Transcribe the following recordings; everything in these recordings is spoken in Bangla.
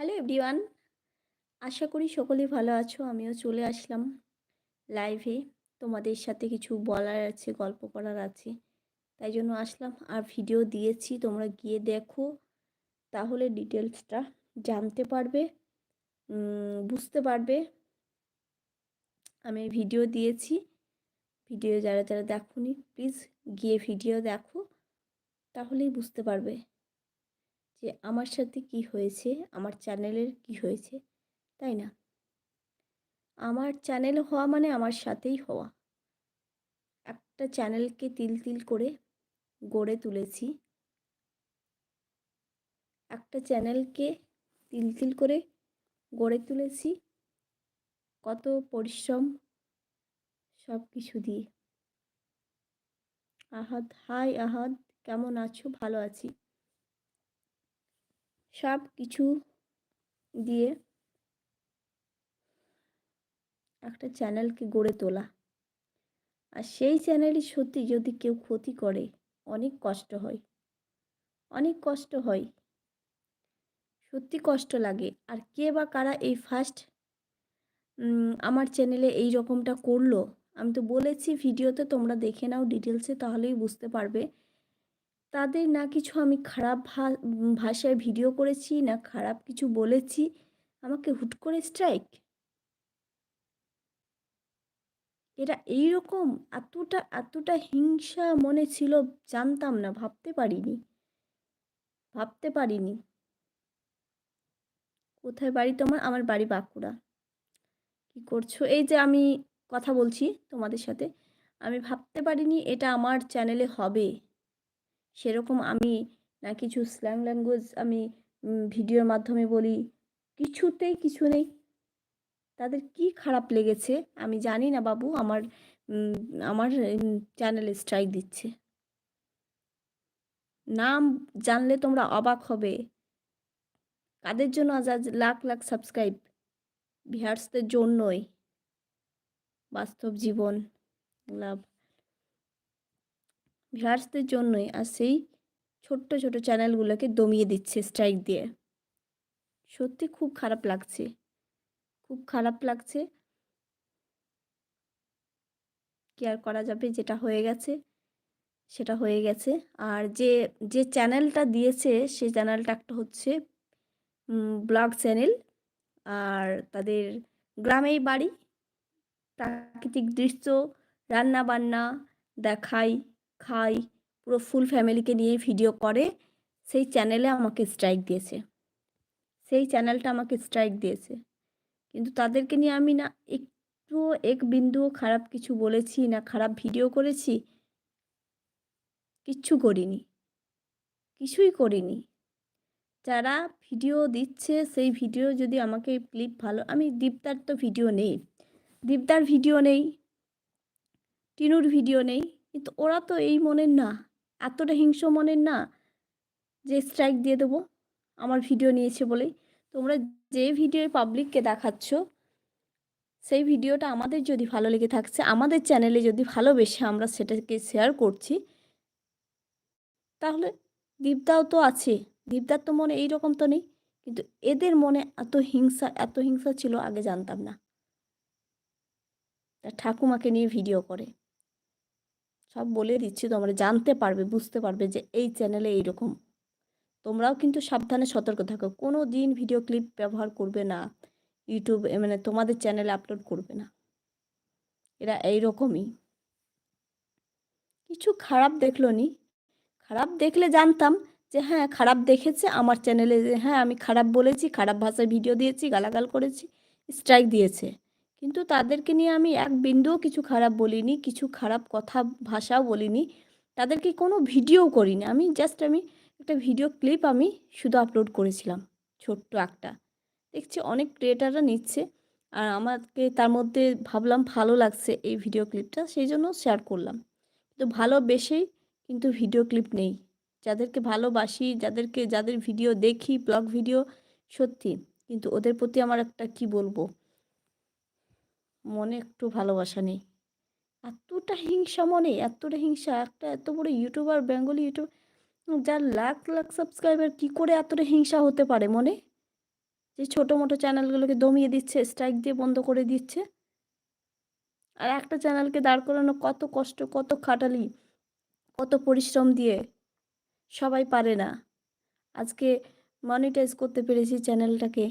হ্যালো এভরিওয়ান আশা করি সকলেই ভালো আছো। আমিও চলে আসলাম লাইভে তোমাদের সাথে কিছু বলার আছে, গল্প করার আছে। তাই জন্য আসলাম। আর ভিডিও দিয়েছি, তোমরা গিয়ে দেখো। তাহলে ডিটেলসটা জানতে পারবে বুঝতে পারবে। আমি ভিডিও দিয়েছি। ভিডিও যারা যারা দেখোনি প্লিজ গিয়ে ভিডিও দেখো। তাহলেই বুঝতে পারবে। যে আমার সাথে কি হয়েছে, আমার চ্যানেলের কি হয়েছে, তাই না? আমার চ্যানেল হওয়া মানে আমার সাথেই হওয়া। একটা চ্যানেলকে তিল তিল করে গড়ে তুলেছি। একটা চ্যানেলকে তিল তিল করে গড়ে তুলেছি। কত পরিশ্রম সব কিছু দিয়ে। আহাদ হাই আহাদ কেমন আছো? ভালো আছি। সব কিছু দিয়ে একটা চ্যানেলকে গড়ে তোলা। আর সেই চ্যানেলই সত্যি যদি কেউ ক্ষতি করে, অনেক কষ্ট হয়। অনেক কষ্ট হয়। সত্যি কষ্ট লাগে। আর কে বা কারা এই ফার্স্ট আমার চ্যানেলে এই রকমটা করল, আমি তো বলেছি ভিডিওতে, তোমরা দেখে নাও ডিটেলসে তাহলেই বুঝতে পারবে। তাদের না কিছু আমি খারাপ ভাষায় ভিডিও করেছি, না খারাপ কিছু বলেছি। আমাকে হুট করে স্ট্রাইক এরা এইরকম এতটা এতটা হিংসা মনে ছিল, জানতাম না, ভাবতে পারিনি। ভাবতে পারিনি। কোথায় বাড়ি তোমার? আমার বাড়ি বাঁকুড়া। কি করছ? এই যে আমি কথা বলছি তোমাদের সাথে, আমি ভাবতে পারিনি এটা আমার চ্যানেলে হবে। সেরকম আমি না কিছু স্ল্যাং ল্যাঙ্গুয়েজ আমি ভিডিওর মাধ্যমে বলি, কিছুতেই কিছু নেই। তাদের কি খারাপ লেগেছে আমি জানি না বাবু, আমার আমার চ্যানেলে স্ট্রাইক দিচ্ছে। নাম জানলে তোমরা অবাক হবে। কাদের জন্য আজ আজ লাখ লাখ সাবস্ক্রাইব ভিহার্সদের জন্যই। বাস্তব জীবন, লাভ। ভিউয়ার্সদের জন্যই আর সেই ছোট্ট ছোট চ্যানেলগুলোকে দমিয়ে দিচ্ছে স্ট্রাইক দিয়ে। সত্যি খুব খারাপ লাগছে। খুব খারাপ লাগছে। কি আর করা যাবে? যেটা হয়ে গেছে, সেটা হয়ে গেছে। আর যে যে চ্যানেলটা দিয়েছে, সে চ্যানেলটা একটা হচ্ছে ব্লগ চ্যানেল আর তাদের গ্রামেই বাড়ি। প্রাকৃতিক দৃশ্য রান্না বান্না দেখাই। খাই, পুরো ফুল ফ্যামিলিকে নিয়ে ভিডিও করে, সেই চ্যানেলে আমাকে স্ট্রাইক দিয়েছে। সেই চ্যানেলটা আমাকে স্ট্রাইক দিয়েছে। কিন্তু তাদেরকে নিয়ে আমি না একটুও এক বিন্দুও খারাপ কিছু বলেছি না, খারাপ ভিডিও করেছি, কিচ্ছু করিনি। কিছুই করিনি। যারা ভিডিও দিচ্ছে, সেই ভিডিও যদি আমাকে ক্লিপ ভালো, আমি দীপদার তো ভিডিও নেই। দীপদার ভিডিও নেই, টিনুর ভিডিও নেই কিন্তু ওরা তো এই মনের না, এতটা হিংস্র মনের না যে স্ট্রাইক দিয়ে দেবো, আমার ভিডিও নিয়েছে বলেই। তোমরা যে ভিডিও পাবলিককে দেখাচ্ছ, সেই ভিডিওটা আমাদের যদি ভালো লেগে থাকছে, আমাদের চ্যানেলে যদি ভালোবেসে আমরা সেটাকে শেয়ার করছি, তাহলে দীপদাও তো আছে, দীপদার তো মনে এইরকম তো নেই, কিন্তু এদের মনে এত হিংসা এত হিংসা ছিল, আগে জানতাম না। ঠাকুমাকে নিয়ে ভিডিও করে। সব বলে দিচ্ছি, তোমরা জানতে পারবে, বুঝতে পারবে যে এই চ্যানেলে এইরকম। তোমরাও কিন্তু সাবধানে সতর্ক থাকো, কোনো দিন ভিডিও ক্লিপ ব্যবহার করবে না ইউটিউব মানে তোমাদের চ্যানেলে আপলোড করবে না। এরা এইরকমই। কিছু খারাপ দেখল নি? খারাপ দেখলে জানতাম যে হ্যাঁ খারাপ দেখেছে আমার চ্যানেলে হ্যাঁ আমি খারাপ বলেছি, খারাপ ভাষায় ভিডিও দিয়েছি, গালাগাল করেছি স্ট্রাইক দিয়েছে। কিন্তু তাদেরকে নিয়ে আমি এক বিন্দুও কিছু খারাপ বলিনি, কিছু খারাপ কথা, ভাষাও বলিনি। তাদেরকে কোনো ভিডিও করিনি। আমি জাস্ট আমি একটা ভিডিও ক্লিপ আমি শুধু আপলোড করেছিলাম, ছোট্ট একটা। দেখছি অনেক ক্রিয়েটাররা নিচ্ছে আর আমাকে তার মধ্যে ভাবলাম ভালো লাগছে এই ভিডিও ক্লিপটা সেই জন্য শেয়ার করলাম। কিন্তু ভালোবেসেই কিন্তু ভিডিও ক্লিপ নেই। যাদেরকে ভালোবাসি, যাদেরকে, যাদের ভিডিও দেখি ব্লগ ভিডিও সত্যি। কিন্তু ওদের প্রতি আমার একটা কি বলব? মনে একটু ভালোবাসা নেই। এতটা হিংসা মনে, এতটা হিংসা, একটা এত বড় ইউটিউবার, বেঙ্গলি ইউটিউব, যার লাখ লাখ সাবস্ক্রাইবার কি করে এতটা হিংসা হতে পারে মনে? যে ছোটো মোটো চ্যানেলগুলোকে দমিয়ে দিচ্ছে স্ট্রাইক দিয়ে বন্ধ করে দিচ্ছে। আর একটা চ্যানেলকে দাঁড় করানো কত কষ্ট, কত খাটালি, কত পরিশ্রম দিয়ে সবাই পারে না। আজকে মনিটাইজ করতে পেরেছি চ্যানেলটাকে।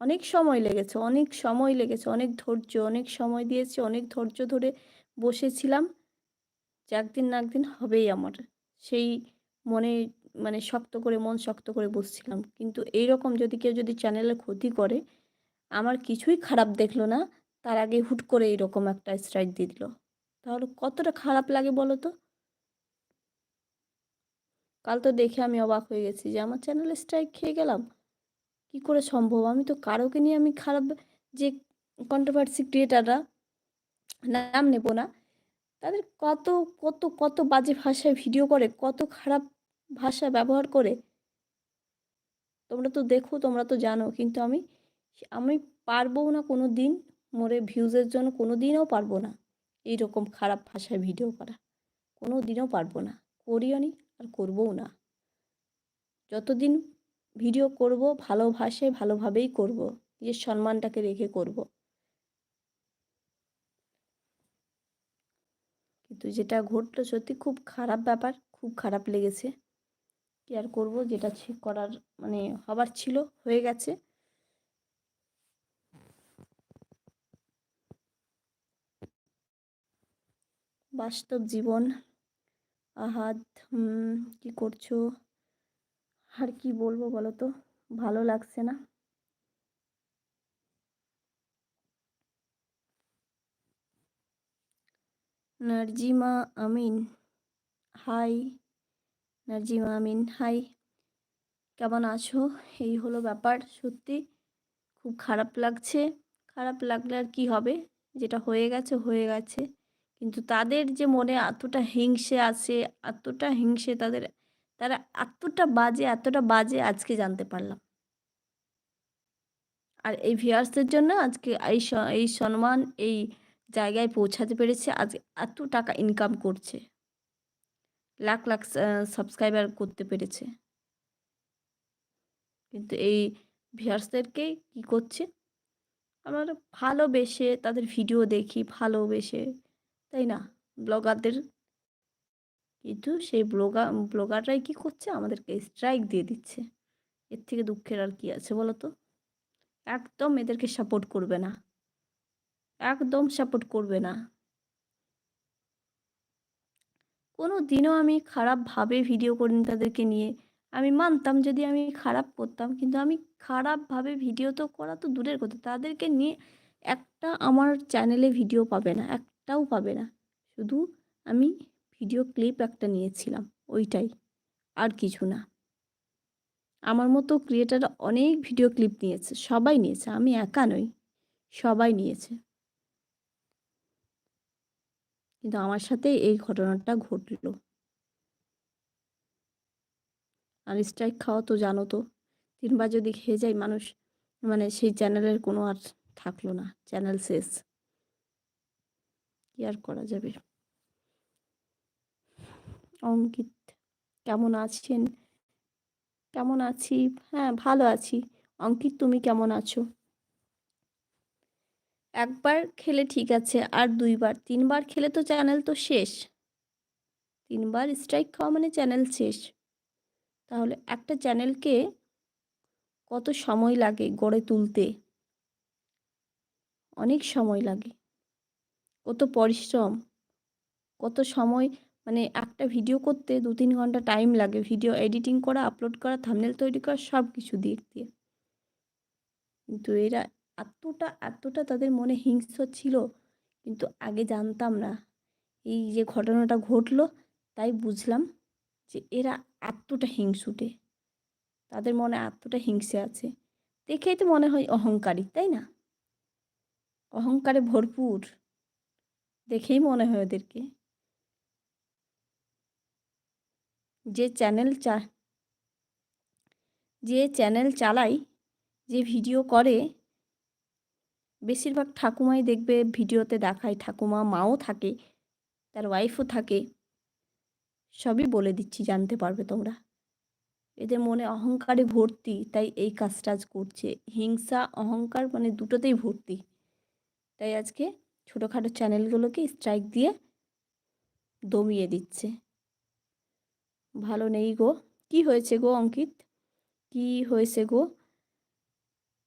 অনেক সময় লেগেছে, অনেক সময় লেগেছে, অনেক ধৈর্য, অনেক সময় দিয়েছি, অনেক ধৈর্য ধরে বসেছিলাম। যে একদিন না একদিন হবেই আমার। সেই মনে মানে শক্ত করে, মন শক্ত করে বসছিলাম। কিন্তু এই রকম যদি কেউ যদি চ্যানেলের ক্ষতি করে, আমার কিছুই খারাপ দেখল না, তার আগে হুট করে এরকম একটা স্ট্রাইক দিয়ে দিল। তাহলে কতটা খারাপ লাগে বলো তো? কাল তো দেখে আমি অবাক হয়ে গেছি যে, আমার চ্যানেলে স্ট্রাইক খেয়ে গেলাম? কি করে সম্ভব? আমি তো কারোকে নিয়ে আমি খারাপ যে কন্ট্রোভার্সি ক্রিয়েটাররা নাম নেব না। তাদের কত কত কত বাজে ভাষায় ভিডিও করে, কত খারাপ ভাষা ব্যবহার করে। তোমরা তো দেখো, তোমরা তো জানো, কিন্তু আমি আমি পারব না কোনো দিন মোরে ভিউজের জন্য কোনো দিনও পারব না এইরকম খারাপ ভাষায় ভিডিও করা। কোনো দিনও পারব না, করিও আর করবও না। যতদিন ভিডিও করব ভালো ভাষায় ভালোভাবেই করব, নিজের সম্মানটাকে রেখে করব। কিন্তু যেটা ঘটলো সত্যি খুব খারাপ ব্যাপার, খুব খারাপ লেগেছে। কি আর করব, যেটা করার মানে হবার ছিল, হয়ে গেছে। বাস্তব জীবন, আহাত কি করছ? আর কি বলব বলো তো ভালো লাগছে না। নার্জিমা আমিন, হাই। নার্জিমা আমিন, হাই। কেমন আছো? এই হলো ব্যাপার, সত্যি খুব খারাপ লাগছে। খারাপ লাগলে আর কী হবে? যেটা হয়ে গেছে হয়ে গেছে। কিন্তু তাদের যে মনে এতটা হিংসে আছে, এতটা হিংসে তাদের তারা এতটা বাজে এতটা বাজে আজকে জানতে পারলাম। আর এই ভিউয়ার্সদের জন্য আজকে এই এই সম্মান, এই জায়গায় পৌঁছাতে পেরেছে, আজ এত টাকা ইনকাম করছে। লাখ লাখ সাবস্ক্রাইবার করতে পেরেছে। কিন্তু এই ভিউয়ার্সদেরকে কি করছে? আমরা ভালোবেসে তাদের ভিডিও দেখি, ভালোবেসে, তাই না? ব্লগারদের কিন্তু সেই ব্লগার, ব্লগাররাই কী করছে? আমাদেরকে স্ট্রাইক দিয়ে দিচ্ছে। এর থেকে দুঃখের আর কি আছে বলো তো একদম এদেরকে সাপোর্ট করবে না। একদম সাপোর্ট করবে না। কোনো দিনও আমি খারাপভাবে ভিডিও করিনি তাদেরকে নিয়ে। আমি মানতাম যদি আমি খারাপ করতাম, কিন্তু আমি খারাপভাবে ভিডিও তো করা তো দূরের কথা। তাদেরকে নিয়ে একটা আমার চ্যানেলে ভিডিও পাবে না, একটাও পাবে না। শুধু আমি ভিডিও ক্লিপ একটা নিয়েছিলাম, ওইটাই, আর কিছু না। আমার মতো ক্রিয়েটার অনেক ভিডিও ক্লিপ নিয়েছে, সবাই নিয়েছে, আমি একা নই, সবাই নিয়েছে। কিন্তু আমার সাথে এই ঘটনাটা ঘটলো। আর স্ট্রাইক খাওয়া তো জানো তো, তিনবার যদি খেয়ে যায় মানুষ মানে সেই চ্যানেলের কোনো আর থাকল না চ্যানেল শেষ। কি আর করা যাবে? অঙ্কিত, কেমন আছেন? কেমন আছি? হ্যাঁ ভালো আছি। অঙ্কিত, তুমি কেমন আছো? একবার খেলে ঠিক আছে, আর দুইবার। তিনবার খেলে তো চ্যানেল তো শেষ। তিনবার স্ট্রাইক খাওয়া মানে চ্যানেল শেষ। তাহলে একটা চ্যানেলকে কত সময় লাগে গড়ে তুলতে? অনেক সময় লাগে। কত পরিশ্রম, কত সময় মানে একটা ভিডিও করতে দু তিন ঘণ্টা টাইম লাগে। ভিডিও এডিটিং করা আপলোড করা থামনেল তৈরি করা সব কিছু দিক দিয়ে। কিন্তু এরা এতটা এতটা তাদের মনে হিংস্র ছিল, কিন্তু আগে জানতাম না। এই যে ঘটনাটা ঘটলো, তাই বুঝলাম যে এরা এতটা হিংসুটে। তাদের মনে এতটা হিংসে আছে। দেখেই তো মনে হয় অহংকারী, তাই না? অহংকারে ভরপুর। দেখেই মনে হয় ওদেরকে। যে চ্যানেল চা, যে চ্যানেল চালাই, যে ভিডিও করে, বেশিরভাগ ঠাকুমাই দেখবে, ভিডিওতে দেখায়, ঠাকুমা মাও থাকে, তার ওয়াইফও থাকে, সবই বলে দিচ্ছি, জানতে পারবে তোমরা। এদের মনে অহংকারে ভর্তি, তাই এই কাজটা আজ করছে। হিংসা, অহংকার মানে দুটোতেই ভর্তি। তাই আজকে ছোটোখাটো চ্যানেলগুলোকে স্ট্রাইক দিয়ে দমিয়ে দিচ্ছে। ভালো নেই গো। কি হয়েছে গো অঙ্কিত? কি হয়েছে গো?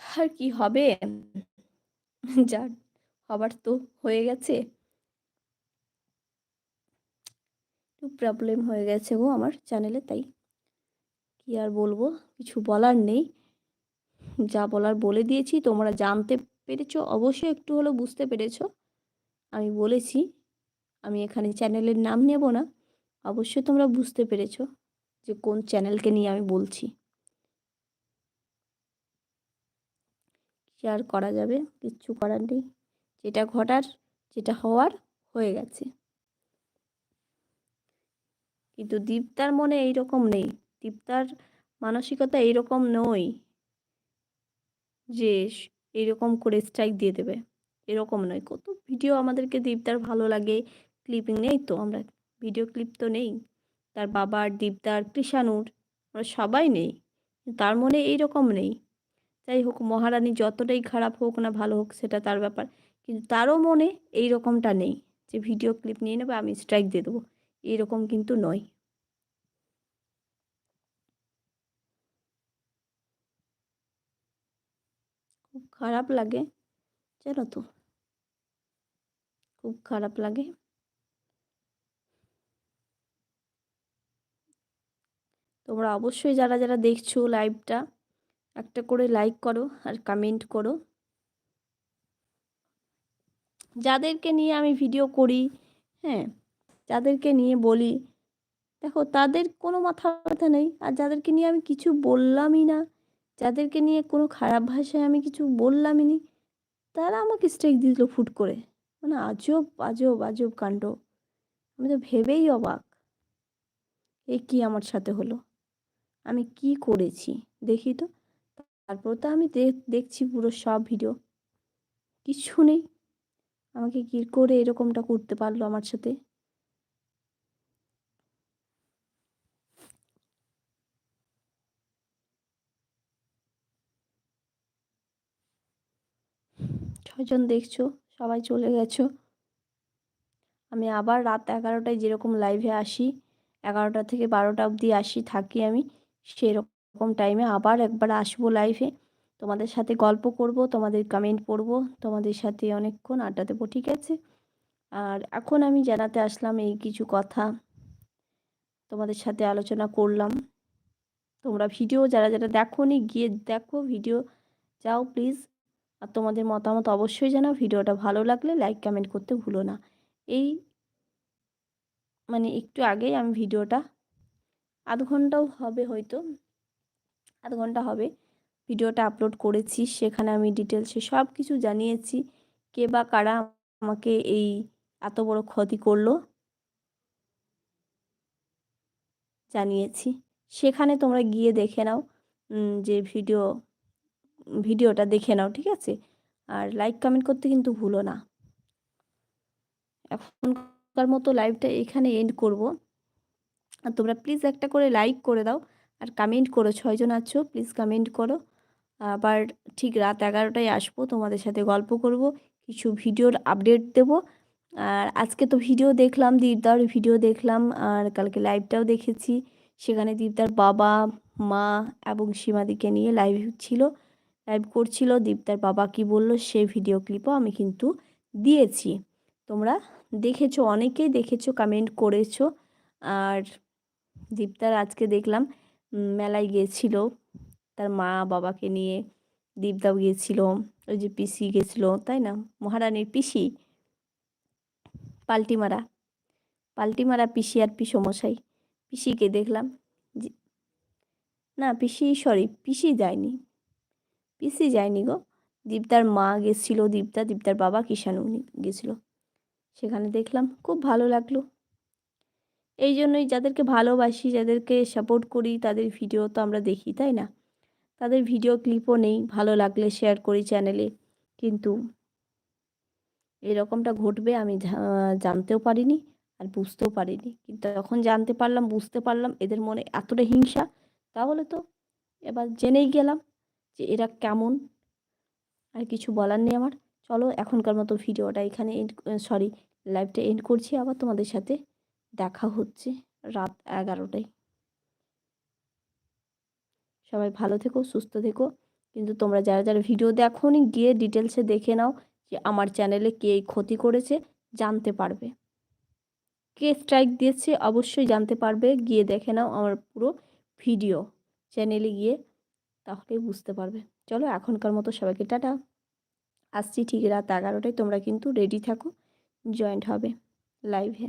আর কি হবে? যা হবার তো হয়ে গেছে। একটু প্রবলেম হয়ে গেছে গো আমার চ্যানেলে তাই। কি আর বলব? কিছু বলার নেই। যা বলার বলে দিয়েছি। তোমরা জানতে পেরেছ? অবশ্যই একটু হলেও বুঝতে পেরেছ। আমি বলেছি, আমি এখানে চ্যানেলের নাম নেব না। অবশ্যই তোমরা বুঝতে পেরেছ যে কোন চ্যানেলকে নিয়ে আমি বলছি। আর করা যাবে? কিচ্ছু করার নেই। যেটা ঘটার, যেটা হওয়ার হয়ে গেছে। কিন্তু দীপ্তার মনে এইরকম নেই। দীপ্তার মানসিকতা এইরকম নয় যে এইরকম করে স্ট্রাইক দিয়ে দেবে। এরকম নয়। কত ভিডিও আমাদেরকে দীপদার ভালো লাগে ক্লিপিং নেই তো আমরা ভিডিও ক্লিপ তো নেই। তার বাবার দীপদার কৃষাণুর আমরা সবাই নেই। তার মনে এইরকম নেই। যাই হোক, মহারানী যতটাই খারাপ হোক না ভালো হোক, সেটা তার ব্যাপার। কিন্তু তারও মনে এই রকমটা নেই যে ভিডিও ক্লিপ নিয়ে নেবে, আমি স্ট্রাইক দিয়ে দেবো। এইরকম কিন্তু নয়। খুব খারাপ লাগে, জানো তো। খুব খারাপ লাগে। তোমরা অবশ্যই যারা যারা দেখছ লাইভটা, একটা করে লাইক করো আর কমেন্ট করো। যাদেরকে নিয়ে আমি ভিডিও করি হ্যাঁ যাদেরকে নিয়ে বলি, দেখো তাদের কোনো মাথা ব্যথা নেই। আর যাদেরকে নিয়ে আমি কিছু বললামই না, যাদেরকে নিয়ে কোনো খারাপ ভাষায় আমি কিছু বললামই নি, তারা আমাকে স্ট্রাইক দিল ফুট করে। মানে আজব আজব আজব কাণ্ড। আমি তো ভেবেই অবাক। এ কি আমার সাথে হলো? আমি কি করেছি? দেখি তো। তারপর তো আমি দেখছি পুরো সব ভিডিও কিছু নেই। আমাকে কি করে এরকমটা করতে পারল আমার সাথে? ছজন দেখছ? সবাই চলে গেছো? আমি আবার রাত এগারোটায় যেরকম লাইভে আসি, এগারোটা থেকে বারোটা অবধি আসি, থাকি আমি। সেরকম টাইমে আবার একবার আসব লাইভে তোমাদের সাথে গল্প করব, তোমাদের কমেন্ট পড়ব, তোমাদের সাথে অনেকক্ষণ আড্ডা দেবো, ঠিক আছে? আর এখন আমি জানাতে আসলাম এই কিছু কথা। তোমাদের সাথে আলোচনা করলাম। তোমরা ভিডিও যারা যারা দেখো নি গিয়ে দেখো ভিডিও যাও প্লিজ আর তোমাদের মতামত অবশ্যই জানাও। ভিডিওটা ভালো লাগলে লাইক কমেন্ট করতে ভুলো না। এই মানে একটু আগেই আমি ভিডিওটা আধ ঘন্টাও হবে হয়তো। আধ ঘণ্টা হবে। ভিডিওটা আপলোড করেছি, সেখানে আমি ডিটেলসে সব কিছু জানিয়েছি। কে বা কারা আমাকে এই এত বড় ক্ষতি করল জানিয়েছি। সেখানে তোমরা গিয়ে দেখে নাও যে ভিডিও, ভিডিওটা দেখে নাও, ঠিক আছে? আর লাইক কমেন্ট করতে কিন্তু ভুলো না। এখনকার মতো লাইভটা এখানে এন্ড করব। আর তোমরা প্লিজ একটা করে লাইক করে দাও আর কমেন্ট করো ছয়জন আছো প্লিজ কমেন্ট করো। আবার ঠিক রাত এগারোটায় আসব, তোমাদের সাথে গল্প করব, কিছু ভিডিওর আপডেট দেব। আর আজকে তো ভিডিও দেখলাম দীপদার ভিডিও দেখলাম, আর কালকে লাইভটাও দেখেছি। সেখানে দীপদার বাবা, মা এবং সীমাদিকে নিয়ে লাইভ ছিল লাইভ করছিল। দীপদার বাবা কি বলল সেই ভিডিও ক্লিপও আমি কিন্তু দিয়েছি। তোমরা দেখেছ, অনেকেই দেখেছ কমেন্ট করেছ। আর দীপদার আজকে দেখলাম মেলায় গিয়েছিল। তার মা বাবাকে নিয়ে দীপদাও গিয়েছিল, ওই যে পিসি গেছিল তাই না? মহারানীর পিসি? পাল্টিমারা। পাল্টিমারা পিসি আর পিসমশাই পিসিকে দেখলাম না, পিসি, সরি, পিসি যায়নি। পিসি যায়নি গো। দীপদার মা গেছিল দীপদা, দীপদার বাবা কিষাণু গেছিল সেখানে দেখলাম, খুব ভালো লাগল। এই জন্যই যাদেরকে ভালোবাসি, যাদেরকে সাপোর্ট করি, তাদের ভিডিও তো আমরা দেখি, তাই না? তাদের ভিডিও ক্লিপও নেই, ভালো লাগলে শেয়ার করি চ্যানেলে কিন্তু এরকমটা ঘটবে আমি জানতেও পারিনি আর বুঝতেও পারিনি। কিন্তু এখন জানতে পারলাম, বুঝতে পারলাম, এদের মনে এতটা হিংসা, তাহলে তো এবার জেনেই গেলাম যে এরা কেমন। আর কিছু বলার নেই আমার। চলো এখনকার মতো ভিডিওটা এখানে এন্ড সরি লাইভটা এন্ড করছি আবার তোমাদের সাথে দেখা হচ্ছে রাত এগারোটায়। সবাই ভালো থেকো, সুস্থ থেকো। কিন্তু তোমরা যারা যারা ভিডিও দেখোনি, গিয়ে ডিটেলসে দেখে নাও যে আমার চ্যানেলে কে এই ক্ষতি করেছে, জানতে পারবে। কে স্ট্রাইক দিয়েছে, অবশ্যই জানতে পারবে। গিয়ে দেখে নাও আমার পুরো ভিডিও চ্যানেলে গিয়ে তাহলে বুঝতে পারবে। চলো এখনকার মতো সবাইকে টাটা। আসছি ঠিক রাত এগারোটায়, তোমরা কিন্তু রেডি থাকো জয়েন্ট হবে লাইভে